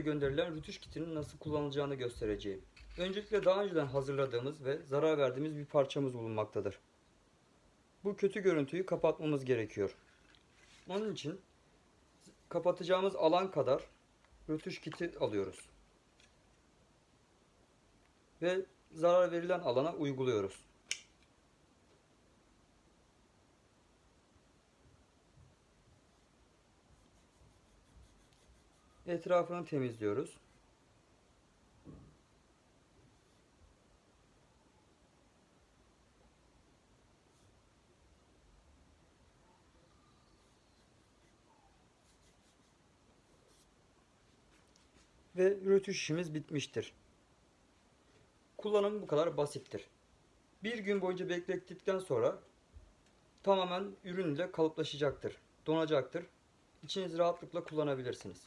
gönderilen rütüş kitinin nasıl kullanılacağını göstereceğim. Öncelikle daha önceden hazırladığımız ve zarar verdiğimiz bir parçamız bulunmaktadır. Bu kötü görüntüyü kapatmamız gerekiyor. Onun için kapatacağımız alan kadar rötuş kiti alıyoruz. Ve zarar verilen alana uyguluyoruz. Etrafını temizliyoruz. Ve rötuş işimiz bitmiştir. Kullanımı bu kadar basittir. Bir gün boyunca beklettikten sonra tamamen ürün ile kalıplaşacaktır, donacaktır. İçiniz rahatlıkla kullanabilirsiniz.